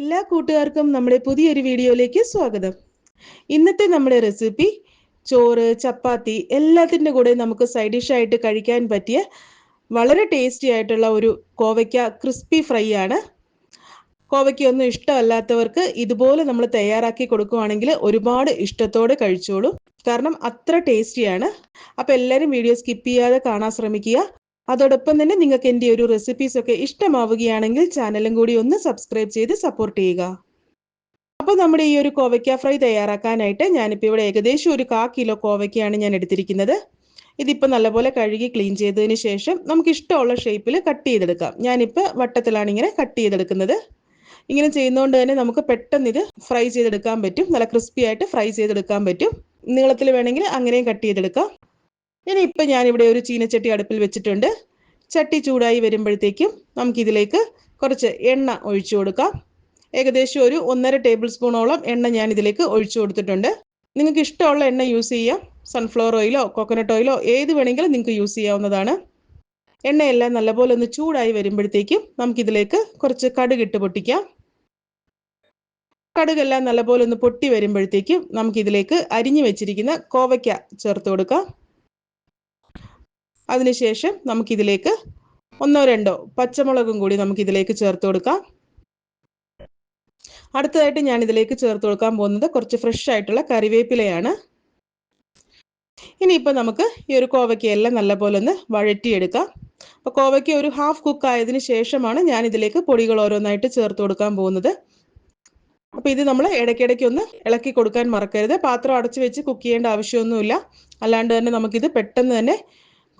എല്ലാ കൂട്ടുകാർക്കും നമ്മുടെ പുതിയൊരു വീഡിയോയിലേക്ക് സ്വാഗതം. ഇന്നത്തെ നമ്മുടെ റെസിപ്പി ചോറ് ചപ്പാത്തി എല്ലാത്തിന്റെ കൂടെ നമുക്ക് സൈഡ് ഡിഷായിട്ട് കഴിക്കാൻ പറ്റിയ വളരെ ടേസ്റ്റി ആയിട്ടുള്ള ഒരു കോവയ്ക്ക ക്രിസ്പി ഫ്രൈ ആണ്. കോവയ്ക്കൊന്നും ഇഷ്ടമല്ലാത്തവർക്ക് ഇതുപോലെ നമ്മൾ തയ്യാറാക്കി കൊടുക്കുവാണെങ്കിൽ ഒരുപാട് ഇഷ്ടത്തോടെ കഴിച്ചോളൂ. കാരണം അത്ര ടേസ്റ്റിയാണ് അപ്പോൾ എല്ലാവരും വീഡിയോ സ്കിപ്പ് ചെയ്യാതെ കാണാൻ ശ്രമിക്കുക. അതോടൊപ്പം തന്നെ നിങ്ങൾക്ക് എന്റെ ഒരു റെസിപ്പീസ് ഒക്കെ ഇഷ്ടമാവുകയാണെങ്കിൽ ചാനലും കൂടി ഒന്ന് സബ്സ്ക്രൈബ് ചെയ്ത് സപ്പോർട്ട് ചെയ്യുക. അപ്പോൾ നമ്മുടെ ഈ ഒരു കോവയ്ക്ക ഫ്രൈ തയ്യാറാക്കാനായിട്ട് ഞാനിപ്പോൾ ഇവിടെ ഏകദേശം ഒരു കാ കിലോ കോവയ്ക്കയാണ് ഞാൻ എടുത്തിരിക്കുന്നത്. ഇതിപ്പോൾ നല്ലപോലെ കഴുകി ക്ലീൻ ചെയ്തതിന് ശേഷം നമുക്ക് ഇഷ്ടമുള്ള ഷേപ്പിൽ കട്ട് ചെയ്തെടുക്കാം. ഞാനിപ്പോൾ വട്ടത്തിലാണ് ഇങ്ങനെ കട്ട് ചെയ്തെടുക്കുന്നത്. ഇങ്ങനെ ചെയ്യുന്നതുകൊണ്ട് തന്നെ നമുക്ക് പെട്ടെന്ന് ഇത് ഫ്രൈ ചെയ്തെടുക്കാൻ പറ്റും. നല്ല ക്രിസ്പി ആയിട്ട് ഫ്രൈ ചെയ്തെടുക്കാൻ പറ്റും. നീളത്തിൽ വേണമെങ്കിൽ അങ്ങനെയും കട്ട് ചെയ്തെടുക്കാം. ഇനി ഇപ്പം ഞാനിവിടെ ഒരു ചീനച്ചട്ടി അടുപ്പിൽ വെച്ചിട്ടുണ്ട്. ചട്ടി ചൂടായി വരുമ്പോഴത്തേക്കും നമുക്കിതിലേക്ക് കുറച്ച് എണ്ണ ഒഴിച്ചു കൊടുക്കാം. ഏകദേശം ഒരു ഒന്നര ടേബിൾ സ്പൂണോളം എണ്ണ ഞാൻ ഇതിലേക്ക് ഒഴിച്ചു കൊടുത്തിട്ടുണ്ട്. നിങ്ങൾക്ക് ഇഷ്ടമുള്ള എണ്ണ യൂസ് ചെയ്യാം. സൺഫ്ലവർ ഓയിലോ കോക്കനട്ട് ഓയിലോ ഏത് വേണമെങ്കിലും നിങ്ങൾക്ക് യൂസ് ചെയ്യാവുന്നതാണ്. എണ്ണയെല്ലാം നല്ലപോലെ ഒന്ന് ചൂടായി വരുമ്പോഴത്തേക്കും നമുക്കിതിലേക്ക് കുറച്ച് കടുക് ഇട്ട് പൊട്ടിക്കാം. കടുകെല്ലാം നല്ലപോലെ ഒന്ന് പൊട്ടി വരുമ്പോഴത്തേക്കും നമുക്കിതിലേക്ക് അരിഞ്ഞു വെച്ചിരിക്കുന്ന കോവയ്ക്ക ചേർത്ത് കൊടുക്കാം. അതിനുശേഷം നമുക്കിതിലേക്ക് ഒന്നോ രണ്ടോ പച്ചമുളകും കൂടി നമുക്കിതിലേക്ക് ചേർത്ത് കൊടുക്കാം. അടുത്തതായിട്ട് ഞാൻ ഇതിലേക്ക് ചേർത്ത് കൊടുക്കാൻ പോകുന്നത് കുറച്ച് ഫ്രഷ് ആയിട്ടുള്ള കറിവേപ്പിലയാണ്. ഇനിയിപ്പോൾ നമുക്ക് ഈ ഒരു കോവയ്ക്കയെല്ലാം നല്ലപോലെ ഒന്ന് വഴറ്റിയെടുക്കാം. അപ്പോൾ കോവയ്ക്ക ഒരു ഹാഫ് കുക്ക് ആയതിനു ശേഷമാണ് ഞാൻ ഇതിലേക്ക് പൊടികൾ ഓരോന്നായിട്ട് ചേർത്ത് കൊടുക്കാൻ പോകുന്നത്. അപ്പോൾ ഇത് നമ്മൾ ഇടയ്ക്കിടയ്ക്ക് ഒന്ന് ഇളക്കി കൊടുക്കാൻ മറക്കരുത്. പാത്രം അടച്ചു വെച്ച് കുക്ക് ചെയ്യേണ്ട ആവശ്യമൊന്നുമില്ല. അല്ലാണ്ട് തന്നെ നമുക്കിത് പെട്ടെന്ന് തന്നെ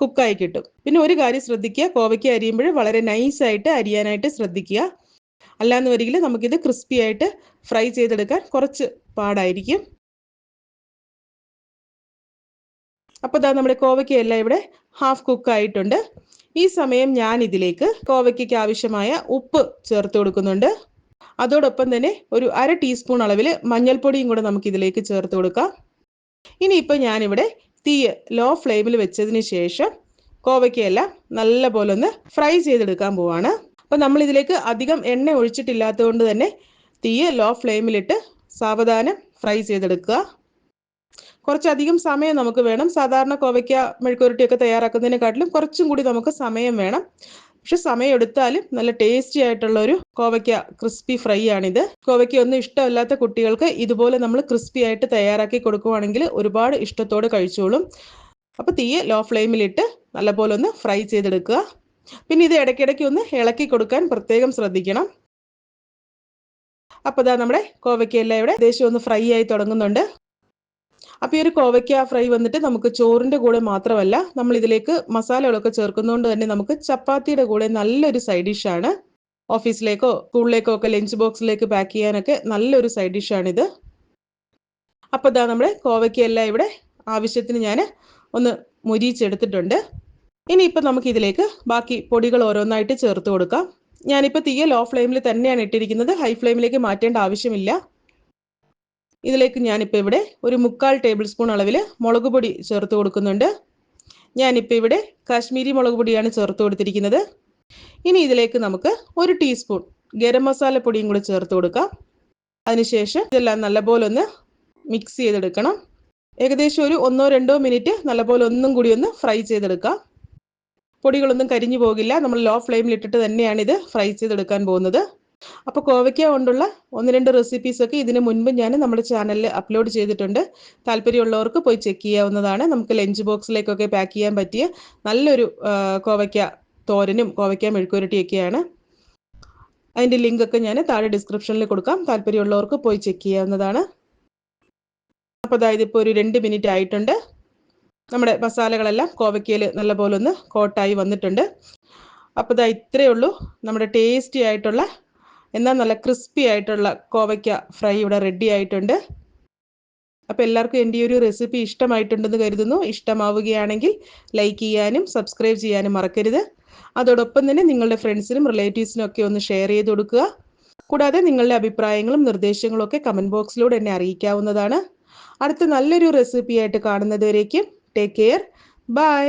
കുക്കായി കിട്ടും. പിന്നെ ഒരു കാര്യം ശ്രദ്ധിക്കുക കോവയ്ക്ക് അരിയുമ്പോൾ വളരെ നൈസായിട്ട് അരിയാനായിട്ട് ശ്രദ്ധിക്കുക. അല്ലാന്ന് വരികിൽ നമുക്കിത് ക്രിസ്പി ആയിട്ട് ഫ്രൈ ചെയ്തെടുക്കാൻ കുറച്ച് പാടായിരിക്കും. അപ്പോൾ ഇതാ നമ്മുടെ കോവയ്ക്കയെല്ലാം ഇവിടെ ഹാഫ് കുക്കായിട്ടുണ്ട് ഈ സമയം ഞാൻ ഇതിലേക്ക് കോവയ്ക്കയ്ക്ക് ആവശ്യമായ ഉപ്പ് ചേർത്ത് കൊടുക്കുന്നുണ്ട്. അതോടൊപ്പം തന്നെ ഒരു അര ടീസ്പൂൺ അളവിൽ മഞ്ഞൾപ്പൊടിയും കൂടെ നമുക്ക് ഇതിലേക്ക് ചേർത്ത് കൊടുക്കാം. ഇനിയിപ്പോൾ ഞാനിവിടെ തീ ലോ ഫ്ലെയിമിൽ വെച്ചതിന് ശേഷം കോവയ്ക്കയല്ല നല്ല പോലെ ഒന്ന് ഫ്രൈ ചെയ്തെടുക്കാൻ പോവാണ്. അപ്പോൾ നമ്മൾ ഇതിലേക്ക് അധികം എണ്ണ ഒഴിച്ചിട്ടില്ലാത്തത് കൊണ്ട് തന്നെ തീ ലോ ഫ്ലെയിമിലിട്ട് സാവധാനം ഫ്രൈ ചെയ്തെടുക്കുക. കുറച്ചധികം സമയം നമുക്ക് വേണം. സാധാരണ കോവയ്ക്ക മെഴുക്കുരുട്ടിയൊക്കെ തയ്യാറാക്കുന്നതിനെക്കാട്ടിലും കുറച്ചും കൂടി നമുക്ക് സമയം വേണം. പക്ഷെ സമയം എടുത്താലും നല്ല ടേസ്റ്റി ആയിട്ടുള്ള ഒരു കോവയ്ക്ക ക്രിസ്പി ഫ്രൈ ആണിത്. കോവയ്ക്ക ഒന്നും ഇഷ്ടമല്ലാത്ത കുട്ടികൾക്ക് ഇതുപോലെ നമ്മൾ ക്രിസ്പി ആയിട്ട് തയ്യാറാക്കി കൊടുക്കുവാണെങ്കിൽ ഒരുപാട് ഇഷ്ടത്തോടെ കഴിച്ചോളും. അപ്പോൾ തീയെ ലോ ഫ്ലെയിമിലിട്ട് നല്ലപോലെ ഒന്ന് ഫ്രൈ ചെയ്തെടുക്കുക. പിന്നെ ഇത് ഇടയ്ക്കിടയ്ക്ക് ഒന്ന് ഇളക്കി കൊടുക്കാൻ പ്രത്യേകം ശ്രദ്ധിക്കണം. അപ്പോൾ ഇതാ നമ്മുടെ കോവയ്ക്കയെല്ലാം ഇവിടെ ദേശം ഒന്ന് ഫ്രൈ ആയി തുടങ്ങുന്നുണ്ട്. അപ്പോൾ ഈ ഒരു കോവയ്ക്ക ഫ്രൈ വന്നിട്ട് നമുക്ക് ചോറിന്റെ കൂടെ മാത്രമല്ല നമ്മൾ ഇതിലേക്ക് മസാലകളൊക്കെ ചേർക്കുന്നതുകൊണ്ട് തന്നെ നമുക്ക് ചപ്പാത്തിയുടെ കൂടെ നല്ലൊരു സൈഡ് ഡിഷാണ് ഓഫീസിലേക്കോ സ്കൂളിലേക്കോ ഒക്കെ ലഞ്ച് ബോക്സിലേക്ക് പാക്ക് ചെയ്യാനൊക്കെ നല്ലൊരു സൈഡ് ഡിഷാണിത് അപ്പോൾ ഇതാ. നമ്മുടെ കോവയ്ക്കയെല്ലാം ഇവിടെ ആവശ്യത്തിന് ഞാൻ ഒന്ന് മുരിച്ചെടുത്തിട്ടുണ്ട് ഇനിയിപ്പോൾ നമുക്ക് ഇതിലേക്ക് ബാക്കി പൊടികൾ ഓരോന്നായിട്ട് ചേർത്ത് കൊടുക്കാം. ഞാനിപ്പോൾ തീയ ലോ ഫ്ലെയിമിൽ തന്നെയാണ് ഇട്ടിരിക്കുന്നത്. ഹൈ ഫ്ലെയിമിലേക്ക് മാറ്റേണ്ട ആവശ്യമില്ല. ഇതിലേക്ക് ഞാനിപ്പോൾ ഇവിടെ ഒരു മുക്കാൽ ടേബിൾ സ്പൂൺ അളവിൽ മുളക് പൊടി ചേർത്ത് കൊടുക്കുന്നുണ്ട്. ഞാനിപ്പോൾ ഇവിടെ കാശ്മീരി മുളക് പൊടിയാണ് ചേർത്ത് കൊടുത്തിരിക്കുന്നത്. ഇനി ഇതിലേക്ക് നമുക്ക് ഒരു ടീസ്പൂൺ ഗരം മസാല പൊടിയും കൂടി ചേർത്ത് കൊടുക്കാം. അതിനുശേഷം ഇതെല്ലാം നല്ലപോലെ ഒന്ന് മിക്സ് ചെയ്തെടുക്കണം. ഏകദേശം ഒരു ഒന്നോ രണ്ടോ മിനിറ്റ് നല്ലപോലെ ഒന്നും കൂടി ഒന്ന് ഫ്രൈ ചെയ്തെടുക്കാം. പൊടികളൊന്നും കരിഞ്ഞു പോകില്ല. നമ്മൾ ലോ ഫ്ലെയിമിൽ ഇട്ടിട്ട് തന്നെയാണ് ഇത് ഫ്രൈ ചെയ്തെടുക്കാൻ പോകുന്നത്. അപ്പോൾ കോവയ്ക്ക കൊണ്ടുള്ള ഒന്ന് രണ്ട് റെസിപ്പീസ് ഒക്കെ ഇതിനു മുൻപ് ഞാൻ നമ്മുടെ ചാനലിൽ അപ്ലോഡ് ചെയ്തിട്ടുണ്ട്. താല്പര്യമുള്ളവർക്ക് പോയി ചെക്ക് ചെയ്യാവുന്നതാണ്. നമുക്ക് ലഞ്ച് ബോക്സിലേക്കൊക്കെ പാക്ക് ചെയ്യാൻ പറ്റിയ നല്ലൊരു കോവയ്ക്ക തോരനും കോവയ്ക്ക മെഴുക്കുരുട്ടിയൊക്കെയാണ് അതിന്റെ ലിങ്കൊക്കെ ഞാൻ താഴെ ഡിസ്ക്രിപ്ഷനിൽ കൊടുക്കാം. താല്പര്യമുള്ളവർക്ക് പോയി ചെക്ക് ചെയ്യാവുന്നതാണ്. അപ്പോൾ അതായത് ഇപ്പോൾ ഒരു രണ്ട് മിനിറ്റ് ആയിട്ടുണ്ട്. നമ്മുടെ മസാലകളെല്ലാം കോവയ്ക്കയിൽ നല്ലപോലെ ഒന്ന് കോട്ടായി വന്നിട്ടുണ്ട്. അപ്പോൾ ഇതാ ഇത്രയേ ഉള്ളൂ. നമ്മുടെ ടേസ്റ്റി ആയിട്ടുള്ള എന്നാൽ നല്ല ക്രിസ്പി ആയിട്ടുള്ള കോവയ്ക്ക ഫ്രൈ ഇവിടെ റെഡി ആയിട്ടുണ്ട്. അപ്പോൾ എല്ലാവർക്കും എന്റെ ഈ ഒരു റെസിപ്പി ഇഷ്ടമായിട്ടുണ്ടെന്ന് കരുതുന്നു. ഇഷ്ടമാവുകയാണെങ്കിൽ ലൈക്ക് ചെയ്യാനും സബ്സ്ക്രൈബ് ചെയ്യാനും മറക്കരുത്. അതോടൊപ്പം തന്നെ നിങ്ങളുടെ ഫ്രണ്ട്സിനും റിലേറ്റീവ്സിനും ഒക്കെ ഒന്ന് ഷെയർ ചെയ്ത് കൊടുക്കുക. കൂടാതെ നിങ്ങളുടെ അഭിപ്രായങ്ങളും നിർദ്ദേശങ്ങളും ഒക്കെ കമന്റ് ബോക്സിലൂടെ എന്നെ അറിയിക്കാവുന്നതാണ്. അടുത്ത നല്ലൊരു റെസിപ്പിയായിട്ട് കാണുന്നതുവരേക്കും ടേക്ക് കെയർ ബൈ